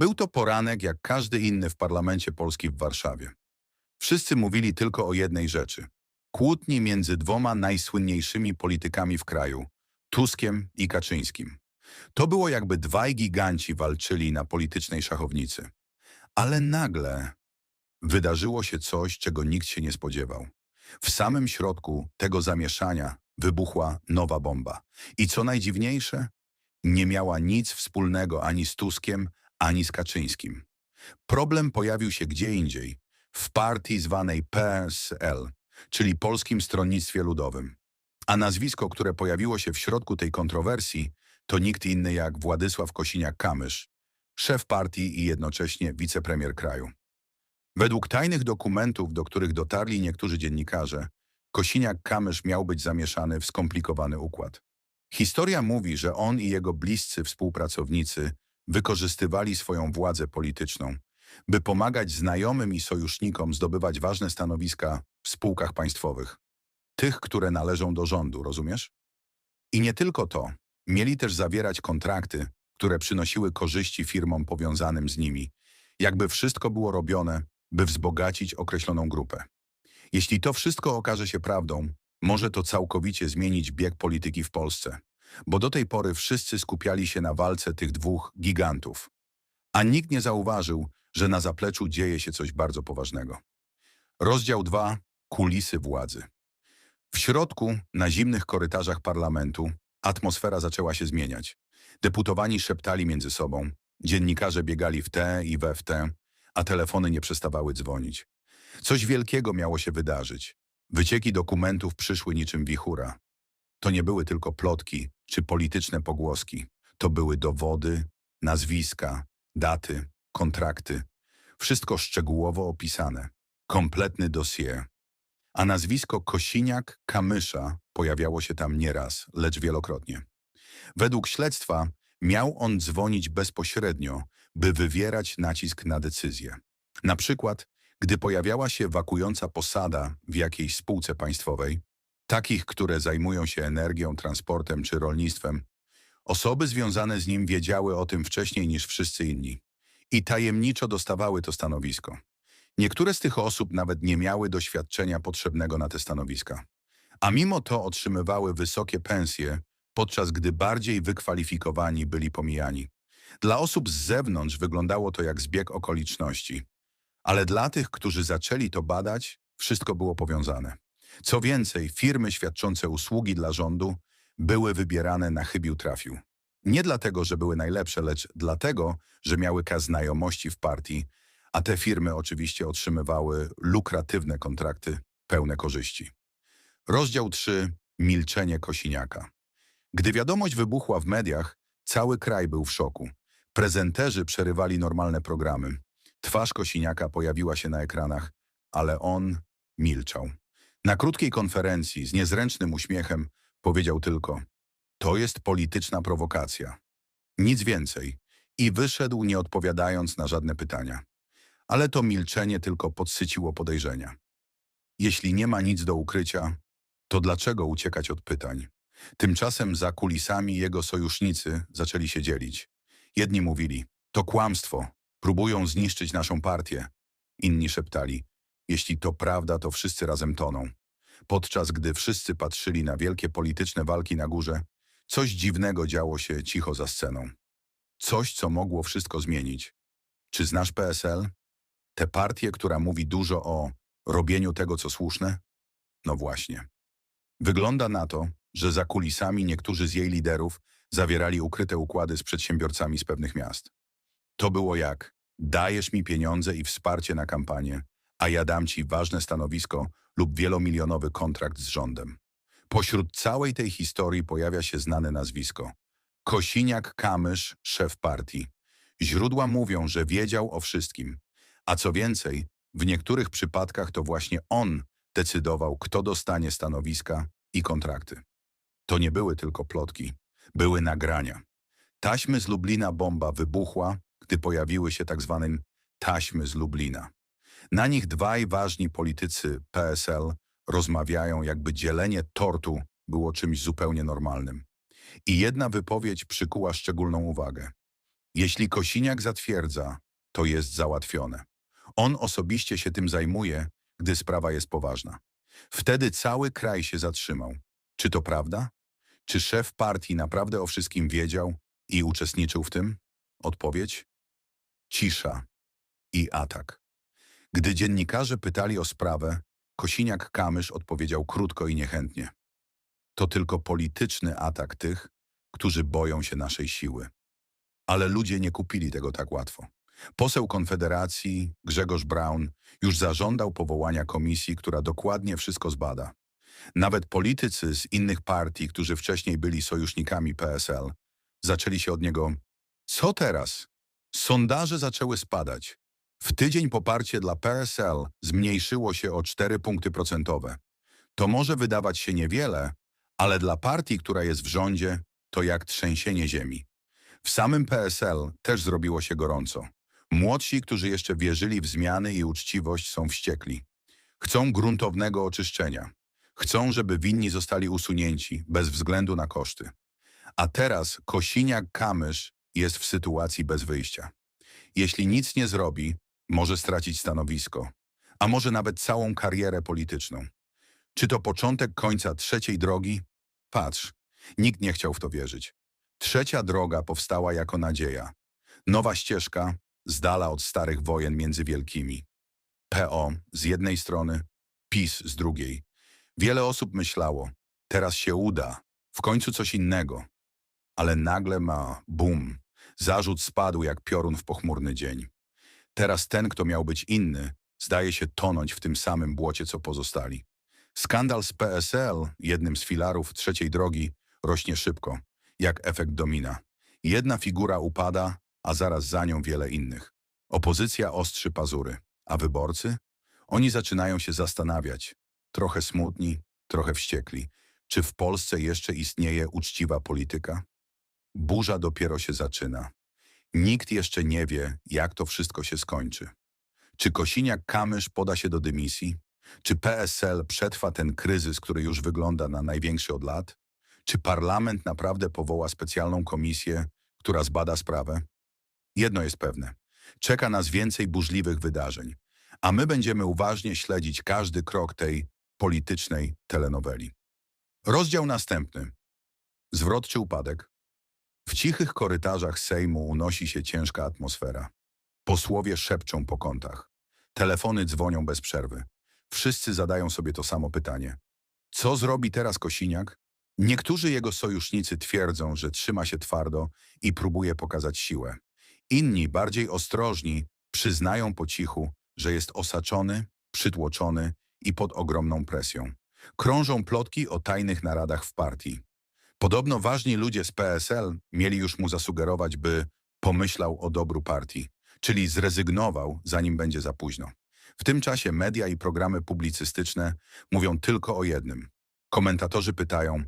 Był to poranek jak każdy inny w parlamencie Polski w Warszawie. Wszyscy mówili tylko o jednej rzeczy. Kłótni między dwoma najsłynniejszymi politykami w kraju, Tuskiem i Kaczyńskim. To było jakby dwaj giganci walczyli na politycznej szachownicy. Ale nagle wydarzyło się coś, czego nikt się nie spodziewał. W samym środku tego zamieszania wybuchła nowa bomba. I co najdziwniejsze, nie miała nic wspólnego ani z Tuskiem, ani z Kaczyńskim. Problem pojawił się gdzie indziej, w partii zwanej PSL, czyli Polskim Stronnictwie Ludowym. A nazwisko, które pojawiło się w środku tej kontrowersji, to nikt inny jak Władysław Kosiniak-Kamysz, szef partii i jednocześnie wicepremier kraju. Według tajnych dokumentów, do których dotarli niektórzy dziennikarze, Kosiniak-Kamysz miał być zamieszany w skomplikowany układ. Historia mówi, że on i jego bliscy współpracownicy wykorzystywali swoją władzę polityczną, by pomagać znajomym i sojusznikom zdobywać ważne stanowiska w spółkach państwowych. Tych, które należą do rządu, rozumiesz? I nie tylko to. Mieli też zawierać kontrakty, które przynosiły korzyści firmom powiązanym z nimi. Jakby wszystko było robione, by wzbogacić określoną grupę. Jeśli to wszystko okaże się prawdą, może to całkowicie zmienić bieg polityki w Polsce, bo do tej pory wszyscy skupiali się na walce tych dwóch gigantów. A nikt nie zauważył, że na zapleczu dzieje się coś bardzo poważnego. Rozdział 2. Kulisy władzy. W środku, na zimnych korytarzach parlamentu, atmosfera zaczęła się zmieniać. Deputowani szeptali między sobą, dziennikarze biegali w te i we w te, a telefony nie przestawały dzwonić. Coś wielkiego miało się wydarzyć. Wycieki dokumentów przyszły niczym wichura. To nie były tylko plotki czy polityczne pogłoski. To były dowody, nazwiska, daty, kontrakty. Wszystko szczegółowo opisane. Kompletny dossier. A nazwisko Kosiniak-Kamysza pojawiało się tam nieraz, lecz wielokrotnie. Według śledztwa miał on dzwonić bezpośrednio, by wywierać nacisk na decyzję. Na przykład, gdy pojawiała się wakująca posada w jakiejś spółce państwowej, takich, które zajmują się energią, transportem czy rolnictwem, osoby związane z nim wiedziały o tym wcześniej niż wszyscy inni i tajemniczo dostawały to stanowisko. Niektóre z tych osób nawet nie miały doświadczenia potrzebnego na te stanowiska, a mimo to otrzymywały wysokie pensje, podczas gdy bardziej wykwalifikowani byli pomijani. Dla osób z zewnątrz wyglądało to jak zbieg okoliczności, ale dla tych, którzy zaczęli to badać, wszystko było powiązane. Co więcej, firmy świadczące usługi dla rządu były wybierane na chybił trafił. Nie dlatego, że były najlepsze, lecz dlatego, że miały K znajomości w partii, a te firmy oczywiście otrzymywały lukratywne kontrakty, pełne korzyści. Rozdział 3. Milczenie Kosiniaka. Gdy wiadomość wybuchła w mediach, cały kraj był w szoku. Prezenterzy przerywali normalne programy. Twarz Kosiniaka pojawiła się na ekranach, ale on milczał. Na krótkiej konferencji z niezręcznym uśmiechem powiedział tylko to jest polityczna prowokacja. Nic więcej. I wyszedł nie odpowiadając na żadne pytania. Ale to milczenie tylko podsyciło podejrzenia. Jeśli nie ma nic do ukrycia, to dlaczego uciekać od pytań? Tymczasem za kulisami jego sojusznicy zaczęli się dzielić. Jedni mówili, to kłamstwo, próbują zniszczyć naszą partię. Inni szeptali, jeśli to prawda, to wszyscy razem toną. Podczas gdy wszyscy patrzyli na wielkie polityczne walki na górze, coś dziwnego działo się cicho za sceną. Coś, co mogło wszystko zmienić. Czy znasz PSL? Tę partię, która mówi dużo o robieniu tego, co słuszne? No właśnie. Wygląda na to, że za kulisami niektórzy z jej liderów zawierali ukryte układy z przedsiębiorcami z pewnych miast. To było jak dajesz mi pieniądze i wsparcie na kampanię, a ja dam ci ważne stanowisko lub wielomilionowy kontrakt z rządem. Pośród całej tej historii pojawia się znane nazwisko. Kosiniak-Kamysz, szef partii. Źródła mówią, że wiedział o wszystkim. A co więcej, w niektórych przypadkach to właśnie on decydował, kto dostanie stanowiska i kontrakty. To nie były tylko plotki, były nagrania. Taśmy z Lublina bomba wybuchła, gdy pojawiły się tak zwane taśmy z Lublina. Na nich dwaj ważni politycy PSL rozmawiają, jakby dzielenie tortu było czymś zupełnie normalnym. I jedna wypowiedź przykuła szczególną uwagę. Jeśli Kosiniak zatwierdza, to jest załatwione. On osobiście się tym zajmuje, gdy sprawa jest poważna. Wtedy cały kraj się zatrzymał. Czy to prawda? Czy szef partii naprawdę o wszystkim wiedział i uczestniczył w tym? Odpowiedź? Cisza i atak. Gdy dziennikarze pytali o sprawę, Kosiniak-Kamysz odpowiedział krótko i niechętnie. To tylko polityczny atak tych, którzy boją się naszej siły. Ale ludzie nie kupili tego tak łatwo. Poseł Konfederacji, Grzegorz Braun, już zażądał powołania komisji, która dokładnie wszystko zbada. Nawet politycy z innych partii, którzy wcześniej byli sojusznikami PSL, zaczęli się od niego co teraz? Sondaże zaczęły spadać. W tydzień poparcie dla PSL zmniejszyło się o 4 punkty procentowe. To może wydawać się niewiele, ale dla partii, która jest w rządzie, to jak trzęsienie ziemi. W samym PSL też zrobiło się gorąco. Młodsi, którzy jeszcze wierzyli w zmiany i uczciwość, są wściekli. Chcą gruntownego oczyszczenia. Chcą, żeby winni zostali usunięci bez względu na koszty. A teraz Kosiniak-Kamysz jest w sytuacji bez wyjścia. Jeśli nic nie zrobi, może stracić stanowisko, a może nawet całą karierę polityczną. Czy to początek końca trzeciej drogi? Patrz, nikt nie chciał w to wierzyć. Trzecia droga powstała jako nadzieja. Nowa ścieżka, z dala od starych wojen między wielkimi. PO z jednej strony, PiS z drugiej. Wiele osób myślało, teraz się uda, w końcu coś innego. Ale nagle ma bum, zarzut spadł jak piorun w pochmurny dzień. Teraz ten, kto miał być inny, zdaje się tonąć w tym samym błocie, co pozostali. Skandal z PSL, jednym z filarów trzeciej drogi, rośnie szybko, jak efekt domina. Jedna figura upada, a zaraz za nią wiele innych. Opozycja ostrzy pazury, a wyborcy? Oni zaczynają się zastanawiać, trochę smutni, trochę wściekli, czy w Polsce jeszcze istnieje uczciwa polityka? Burza dopiero się zaczyna. Nikt jeszcze nie wie, jak to wszystko się skończy. Czy Kosiniak-Kamysz poda się do dymisji? Czy PSL przetrwa ten kryzys, który już wygląda na największy od lat? Czy parlament naprawdę powoła specjalną komisję, która zbada sprawę? Jedno jest pewne. Czeka nas więcej burzliwych wydarzeń, a my będziemy uważnie śledzić każdy krok tej politycznej telenoweli. Rozdział następny. Zwrot czy upadek? W cichych korytarzach Sejmu unosi się ciężka atmosfera. Posłowie szepczą po kątach. Telefony dzwonią bez przerwy. Wszyscy zadają sobie to samo pytanie. Co zrobi teraz Kosiniak? Niektórzy jego sojusznicy twierdzą, że trzyma się twardo i próbuje pokazać siłę. Inni, bardziej ostrożni, przyznają po cichu, że jest osaczony, przytłoczony i pod ogromną presją. Krążą plotki o tajnych naradach w partii. Podobno ważni ludzie z PSL mieli już mu zasugerować, by pomyślał o dobru partii, czyli zrezygnował, zanim będzie za późno. W tym czasie media i programy publicystyczne mówią tylko o jednym. Komentatorzy pytają,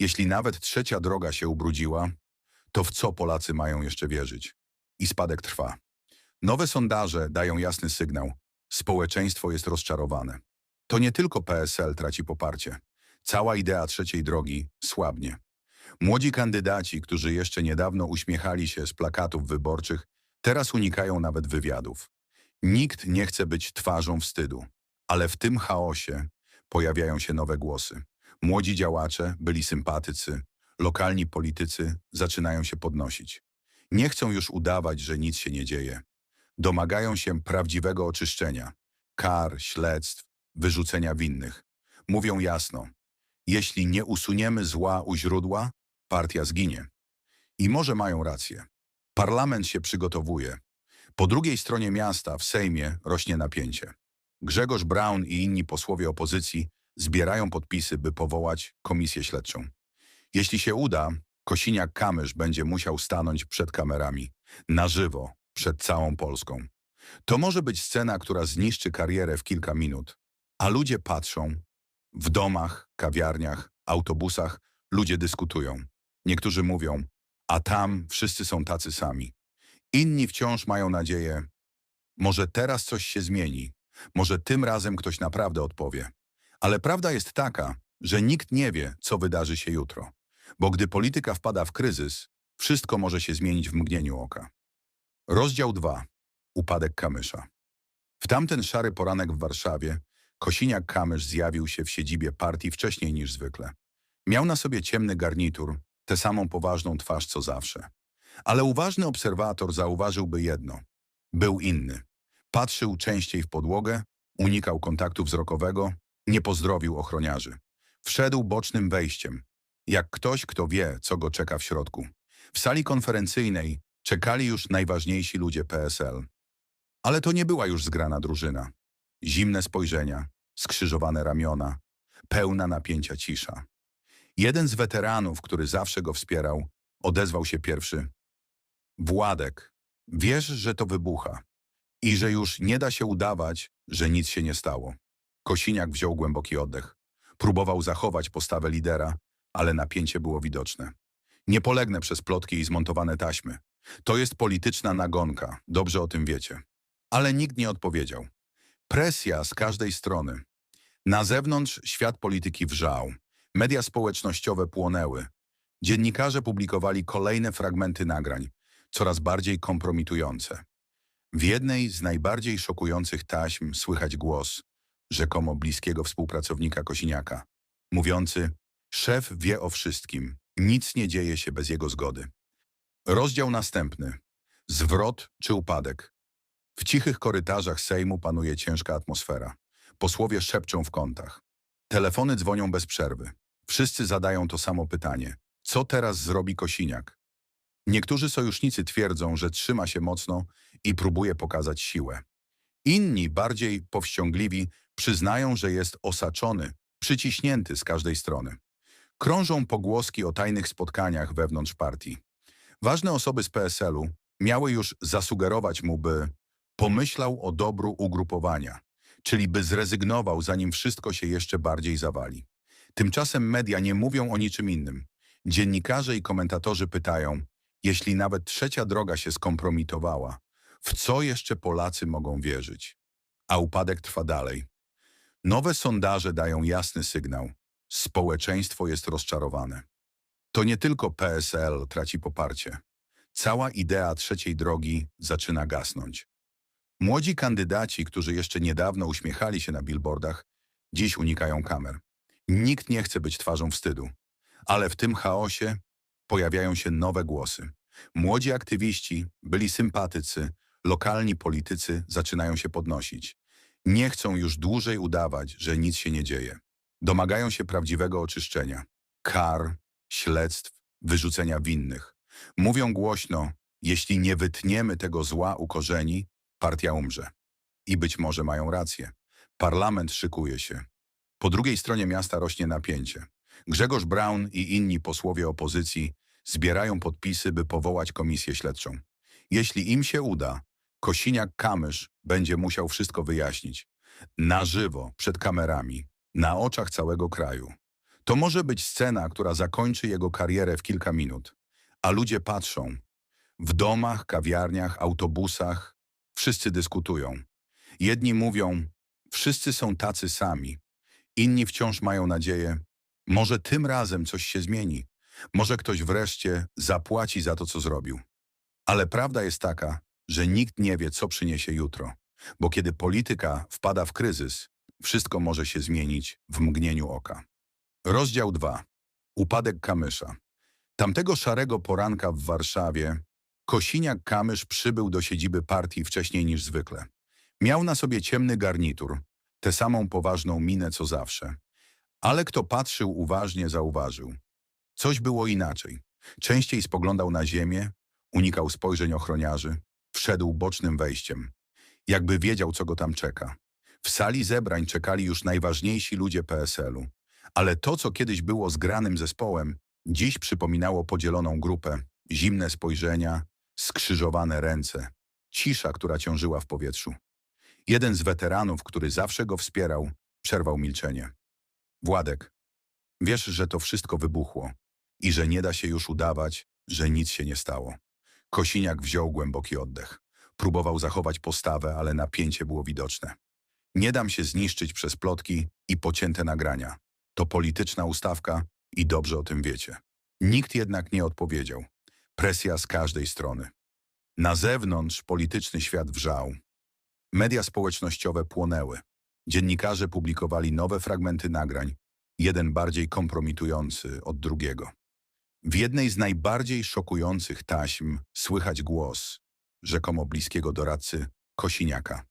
jeśli nawet trzecia droga się ubrudziła, to w co Polacy mają jeszcze wierzyć? I spadek trwa. Nowe sondaże dają jasny sygnał. Społeczeństwo jest rozczarowane. To nie tylko PSL traci poparcie. Cała idea trzeciej drogi słabnie. Młodzi kandydaci, którzy jeszcze niedawno uśmiechali się z plakatów wyborczych, teraz unikają nawet wywiadów. Nikt nie chce być twarzą wstydu, ale w tym chaosie pojawiają się nowe głosy. Młodzi działacze, byli sympatycy, lokalni politycy zaczynają się podnosić. Nie chcą już udawać, że nic się nie dzieje. Domagają się prawdziwego oczyszczenia, kar, śledztw, wyrzucenia winnych. Mówią jasno, jeśli nie usuniemy zła u źródła, partia zginie. I może mają rację. Parlament się przygotowuje. Po drugiej stronie miasta, w Sejmie, rośnie napięcie. Grzegorz Braun i inni posłowie opozycji zbierają podpisy, by powołać komisję śledczą. Jeśli się uda, Kosiniak-Kamysz będzie musiał stanąć przed kamerami, na żywo, przed całą Polską. To może być scena, która zniszczy karierę w kilka minut, a ludzie patrzą. W domach, kawiarniach, autobusach ludzie dyskutują. Niektórzy mówią, a tam wszyscy są tacy sami. Inni wciąż mają nadzieję, może teraz coś się zmieni, może tym razem ktoś naprawdę odpowie. Ale prawda jest taka, że nikt nie wie, co wydarzy się jutro. Bo gdy polityka wpada w kryzys, wszystko może się zmienić w mgnieniu oka. Rozdział 2. Upadek Kamysza. W tamten szary poranek w Warszawie Kosiniak-Kamysz zjawił się w siedzibie partii wcześniej niż zwykle. Miał na sobie ciemny garnitur, tę samą poważną twarz co zawsze. Ale uważny obserwator zauważyłby jedno. Był inny. Patrzył częściej w podłogę, unikał kontaktu wzrokowego, nie pozdrowił ochroniarzy. Wszedł bocznym wejściem, jak ktoś, kto wie, co go czeka w środku. W sali konferencyjnej czekali już najważniejsi ludzie PSL. Ale to nie była już zgrana drużyna. Zimne spojrzenia, skrzyżowane ramiona, pełna napięcia cisza. Jeden z weteranów, który zawsze go wspierał, odezwał się pierwszy. Władek, wiesz, że to wybucha i że już nie da się udawać, że nic się nie stało. Kosiniak wziął głęboki oddech. Próbował zachować postawę lidera, ale napięcie było widoczne. Nie polegnę przez plotki i zmontowane taśmy. To jest polityczna nagonka, dobrze o tym wiecie. Ale nikt nie odpowiedział. Presja z każdej strony. Na zewnątrz świat polityki wrzał. Media społecznościowe płonęły. Dziennikarze publikowali kolejne fragmenty nagrań, coraz bardziej kompromitujące. W jednej z najbardziej szokujących taśm słychać głos, rzekomo bliskiego współpracownika Kosiniaka, mówiący Szef wie o wszystkim, nic nie dzieje się bez jego zgody. Rozdział następny. Zwrot czy upadek. W cichych korytarzach Sejmu panuje ciężka atmosfera. Posłowie szepczą w kątach. Telefony dzwonią bez przerwy. Wszyscy zadają to samo pytanie. Co teraz zrobi Kosiniak? Niektórzy sojusznicy twierdzą, że trzyma się mocno i próbuje pokazać siłę. Inni, bardziej powściągliwi, przyznają, że jest osaczony, przyciśnięty z każdej strony. Krążą pogłoski o tajnych spotkaniach wewnątrz partii. Ważne osoby z PSL-u miały już zasugerować mu, by pomyślał o dobru ugrupowania, czyli by zrezygnował, zanim wszystko się jeszcze bardziej zawali. Tymczasem media nie mówią o niczym innym. Dziennikarze i komentatorzy pytają, jeśli nawet trzecia droga się skompromitowała, w co jeszcze Polacy mogą wierzyć? A upadek trwa dalej. Nowe sondaże dają jasny sygnał. Społeczeństwo jest rozczarowane. To nie tylko PSL traci poparcie. Cała idea trzeciej drogi zaczyna gasnąć. Młodzi kandydaci, którzy jeszcze niedawno uśmiechali się na billboardach, dziś unikają kamer. Nikt nie chce być twarzą wstydu. Ale w tym chaosie pojawiają się nowe głosy. Młodzi aktywiści, byli sympatycy, lokalni politycy zaczynają się podnosić. Nie chcą już dłużej udawać, że nic się nie dzieje. Domagają się prawdziwego oczyszczenia, kar, śledztw, wyrzucenia winnych. Mówią głośno, jeśli nie wytniemy tego zła u korzeni, partia umrze. I być może mają rację. Parlament szykuje się. Po drugiej stronie miasta rośnie napięcie. Grzegorz Braun i inni posłowie opozycji zbierają podpisy, by powołać komisję śledczą. Jeśli im się uda, Kosiniak-Kamysz będzie musiał wszystko wyjaśnić. Na żywo, przed kamerami, na oczach całego kraju. To może być scena, która zakończy jego karierę w kilka minut. A ludzie patrzą. W domach, kawiarniach, autobusach wszyscy dyskutują. Jedni mówią, wszyscy są tacy sami. Inni wciąż mają nadzieję, może tym razem coś się zmieni. Może ktoś wreszcie zapłaci za to, co zrobił. Ale prawda jest taka, że nikt nie wie, co przyniesie jutro. Bo kiedy polityka wpada w kryzys, wszystko może się zmienić w mgnieniu oka. Rozdział 2. Upadek Kamysza. Tamtego szarego poranka w Warszawie Kosiniak-Kamysz przybył do siedziby partii wcześniej niż zwykle. Miał na sobie ciemny garnitur, tę samą poważną minę co zawsze. Ale kto patrzył uważnie, zauważył. Coś było inaczej. Częściej spoglądał na ziemię, unikał spojrzeń ochroniarzy, wszedł bocznym wejściem. Jakby wiedział, co go tam czeka. W sali zebrań czekali już najważniejsi ludzie PSL-u. Ale to, co kiedyś było zgranym zespołem, dziś przypominało podzieloną grupę, zimne spojrzenia, skrzyżowane ręce, cisza, która ciążyła w powietrzu. Jeden z weteranów, który zawsze go wspierał, przerwał milczenie. Władek, wiesz, że to wszystko wybuchło i że nie da się już udawać, że nic się nie stało. Kosiniak wziął głęboki oddech. Próbował zachować postawę, ale napięcie było widoczne. Nie dam się zniszczyć przez plotki i pocięte nagrania. To polityczna ustawka i dobrze o tym wiecie. Nikt jednak nie odpowiedział. Presja z każdej strony. Na zewnątrz polityczny świat wrzał. Media społecznościowe płonęły. Dziennikarze publikowali nowe fragmenty nagrań, jeden bardziej kompromitujący od drugiego. W jednej z najbardziej szokujących taśm słychać głos rzekomo bliskiego doradcy Kosiniaka,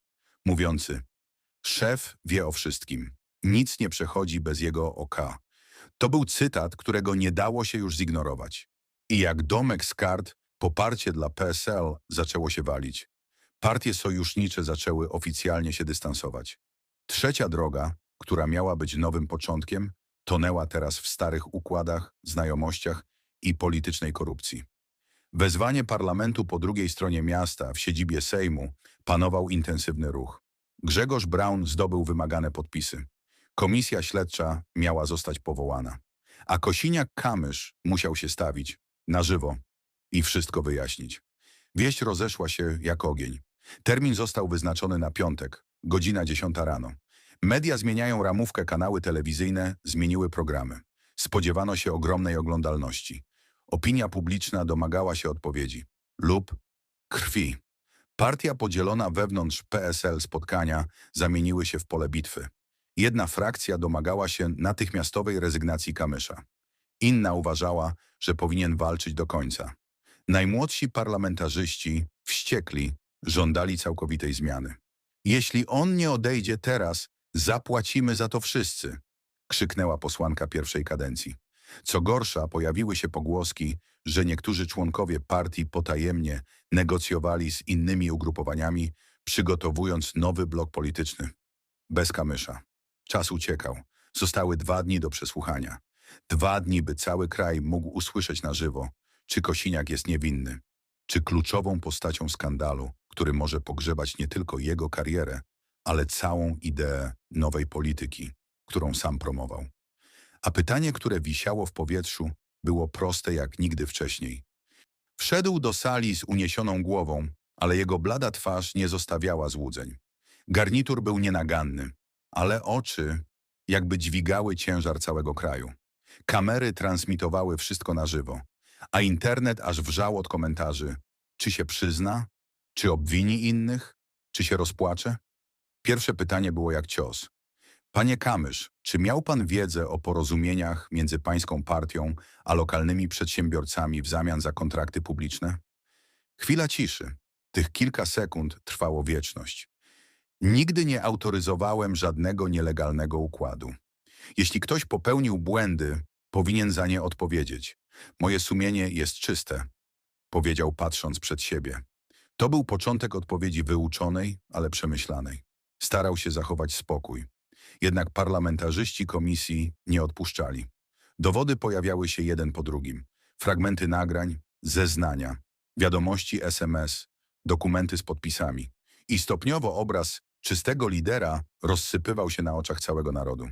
mówiący Szef wie o wszystkim. Nic nie przechodzi bez jego oka. To był cytat, którego nie dało się już zignorować. I jak domek z kart, poparcie dla PSL zaczęło się walić. Partie sojusznicze zaczęły oficjalnie się dystansować. Trzecia droga, która miała być nowym początkiem, tonęła teraz w starych układach, znajomościach i politycznej korupcji. Wezwanie parlamentu po drugiej stronie miasta, w siedzibie Sejmu, panował intensywny ruch. Grzegorz Braun zdobył wymagane podpisy. Komisja śledcza miała zostać powołana. A Kosiniak-Kamysz musiał się stawić na żywo i wszystko wyjaśnić. Wieść rozeszła się jak ogień. Termin został wyznaczony na piątek, godzina 10 rano. Media zmieniają ramówkę, kanały telewizyjne zmieniły programy. Spodziewano się ogromnej oglądalności. Opinia publiczna domagała się odpowiedzi lub krwi. Partia podzielona wewnątrz PSL spotkania zamieniły się w pole bitwy. Jedna frakcja domagała się natychmiastowej rezygnacji Kamysza. Inna uważała, że powinien walczyć do końca. Najmłodsi parlamentarzyści, wściekli, żądali całkowitej zmiany. Jeśli on nie odejdzie teraz, zapłacimy za to wszyscy, krzyknęła posłanka pierwszej kadencji. Co gorsza, pojawiły się pogłoski, że niektórzy członkowie partii potajemnie negocjowali z innymi ugrupowaniami, przygotowując nowy blok polityczny. Bez kamysza. Czas uciekał. Zostały dwa dni do przesłuchania. Dwa dni, by cały kraj mógł usłyszeć na żywo, czy Kosiniak jest niewinny, czy kluczową postacią skandalu, który może pogrzebać nie tylko jego karierę, ale całą ideę nowej polityki, którą sam promował. A pytanie, które wisiało w powietrzu, było proste jak nigdy wcześniej. Wszedł do sali z uniesioną głową, ale jego blada twarz nie zostawiała złudzeń. Garnitur był nienaganny, ale oczy jakby dźwigały ciężar całego kraju. Kamery transmitowały wszystko na żywo, a internet aż wrzał od komentarzy. Czy się przyzna? Czy obwini innych? Czy się rozpłacze? Pierwsze pytanie było jak cios. Panie Kamysz, czy miał pan wiedzę o porozumieniach między pańską partią a lokalnymi przedsiębiorcami w zamian za kontrakty publiczne? Chwila ciszy. Tych kilka sekund trwało wieczność. Nigdy nie autoryzowałem żadnego nielegalnego układu. Jeśli ktoś popełnił błędy, powinien za nie odpowiedzieć. Moje sumienie jest czyste, powiedział patrząc przed siebie. To był początek odpowiedzi wyuczonej, ale przemyślanej. Starał się zachować spokój. Jednak parlamentarzyści komisji nie odpuszczali. Dowody pojawiały się jeden po drugim. Fragmenty nagrań, zeznania, wiadomości SMS, dokumenty z podpisami. I stopniowo obraz czystego lidera rozsypywał się na oczach całego narodu.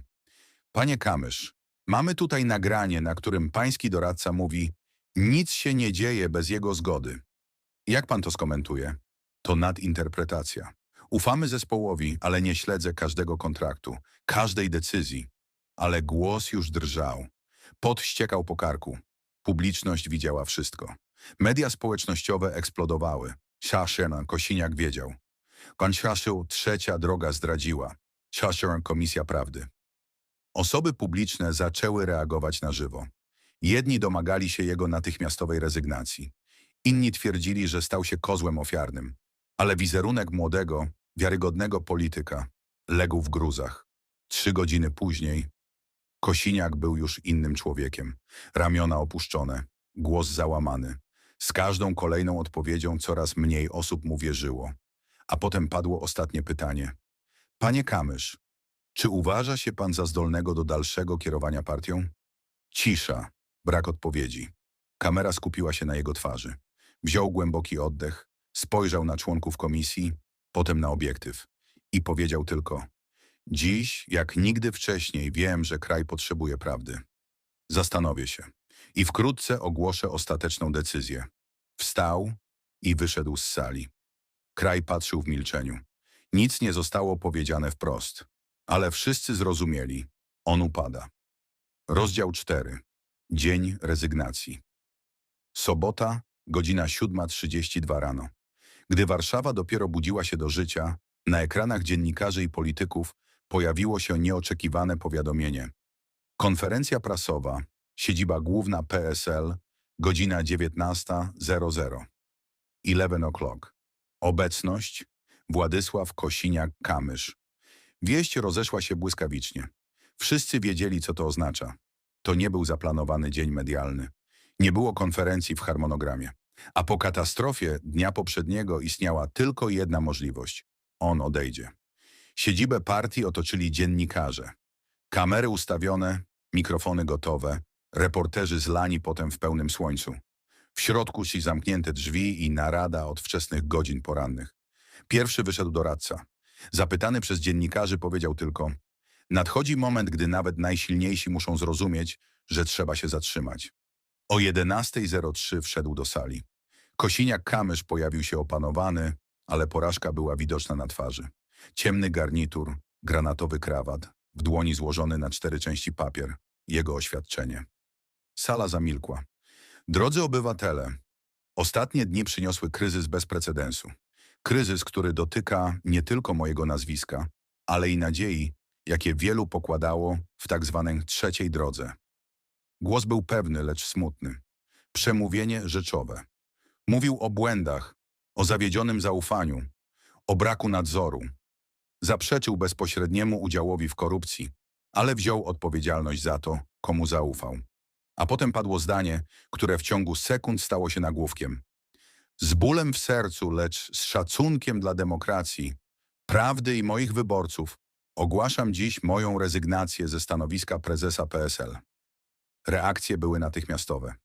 Panie Kamysz, mamy tutaj nagranie, na którym pański doradca mówi nic się nie dzieje bez jego zgody. Jak pan to skomentuje? To nadinterpretacja. Ufamy zespołowi, ale nie śledzę każdego kontraktu, każdej decyzji. Ale głos już drżał. Pot ściekał po karku. Publiczność widziała wszystko. Media społecznościowe eksplodowały. Szaszena, Kosiniak wiedział. Pan Szaszył trzecia droga zdradziła. Szaszern Komisja Prawdy. Osoby publiczne zaczęły reagować na żywo. Jedni domagali się jego natychmiastowej rezygnacji. Inni twierdzili, że stał się kozłem ofiarnym. Ale wizerunek młodego, wiarygodnego polityka legł w gruzach. Trzy godziny później Kosiniak był już innym człowiekiem. Ramiona opuszczone, głos załamany. Z każdą kolejną odpowiedzią coraz mniej osób mu wierzyło. A potem padło ostatnie pytanie. Panie Kamysz, czy uważa się pan za zdolnego do dalszego kierowania partią? Cisza, brak odpowiedzi. Kamera skupiła się na jego twarzy. Wziął głęboki oddech, spojrzał na członków komisji, potem na obiektyw i powiedział tylko Dziś, jak nigdy wcześniej, wiem, że kraj potrzebuje prawdy. Zastanowię się i wkrótce ogłoszę ostateczną decyzję. Wstał i wyszedł z sali. Kraj patrzył w milczeniu. Nic nie zostało powiedziane wprost, ale wszyscy zrozumieli. On upada. Rozdział 4. Dzień rezygnacji. Sobota, godzina 7.32 rano. Gdy Warszawa dopiero budziła się do życia, na ekranach dziennikarzy i polityków pojawiło się nieoczekiwane powiadomienie. Konferencja prasowa, siedziba główna PSL, godzina 19.00. 11 o'clock. Obecność Władysław Kosiniak-Kamysz. Wieść rozeszła się błyskawicznie. Wszyscy wiedzieli, co to oznacza. To nie był zaplanowany dzień medialny. Nie było konferencji w harmonogramie. A po katastrofie dnia poprzedniego istniała tylko jedna możliwość. On odejdzie. Siedzibę partii otoczyli dziennikarze. Kamery ustawione, mikrofony gotowe, reporterzy zlani potem w pełnym słońcu. W środku si zamknięte drzwi i narada od wczesnych godzin porannych. Pierwszy wyszedł doradca. Zapytany przez dziennikarzy powiedział tylko Nadchodzi moment, gdy nawet najsilniejsi muszą zrozumieć, że trzeba się zatrzymać. O 11.03 wszedł do sali. Kosiniak-Kamysz pojawił się opanowany, ale porażka była widoczna na twarzy. Ciemny garnitur, granatowy krawat, w dłoni złożony na cztery części papier, jego oświadczenie. Sala zamilkła. Drodzy obywatele, ostatnie dni przyniosły kryzys bez precedensu. Kryzys, który dotyka nie tylko mojego nazwiska, ale i nadziei, jakie wielu pokładało w tak zwanej trzeciej drodze. Głos był pewny, lecz smutny. Przemówienie rzeczowe. Mówił o błędach, o zawiedzionym zaufaniu, o braku nadzoru. Zaprzeczył bezpośredniemu udziałowi w korupcji, ale wziął odpowiedzialność za to, komu zaufał. A potem padło zdanie, które w ciągu sekund stało się nagłówkiem. Z bólem w sercu, lecz z szacunkiem dla demokracji, prawdy i moich wyborców, ogłaszam dziś moją rezygnację ze stanowiska prezesa PSL. Reakcje były natychmiastowe.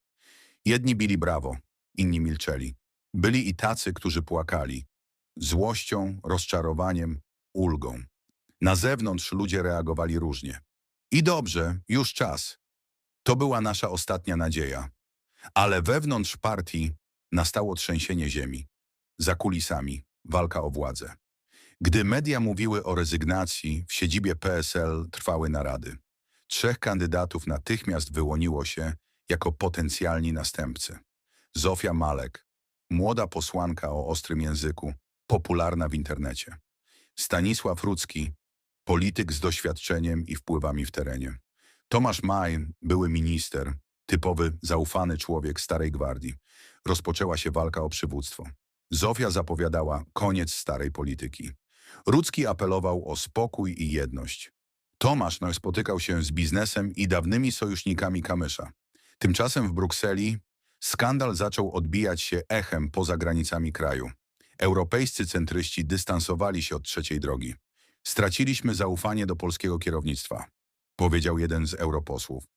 Jedni bili brawo, inni milczeli. Byli i tacy, którzy płakali. Złością, rozczarowaniem, ulgą. Na zewnątrz ludzie reagowali różnie. I dobrze, już czas. To była nasza ostatnia nadzieja. Ale wewnątrz partii nastało trzęsienie ziemi. Za kulisami walka o władzę. Gdy media mówiły o rezygnacji, w siedzibie PSL trwały narady. Trzech kandydatów natychmiast wyłoniło się jako potencjalni następcy. Zofia Malek, młoda posłanka o ostrym języku, popularna w internecie. Stanisław Rudzki, polityk z doświadczeniem i wpływami w terenie. Tomasz Maj, były minister, typowy, zaufany człowiek starej gwardii. Rozpoczęła się walka o przywództwo. Zofia zapowiadała koniec starej polityki. Rudzki apelował o spokój i jedność. Tomasz spotykał się z biznesem i dawnymi sojusznikami Kamysza. Tymczasem w Brukseli skandal zaczął odbijać się echem poza granicami kraju. Europejscy centryści dystansowali się od trzeciej drogi. Straciliśmy zaufanie do polskiego kierownictwa, powiedział jeden z europosłów.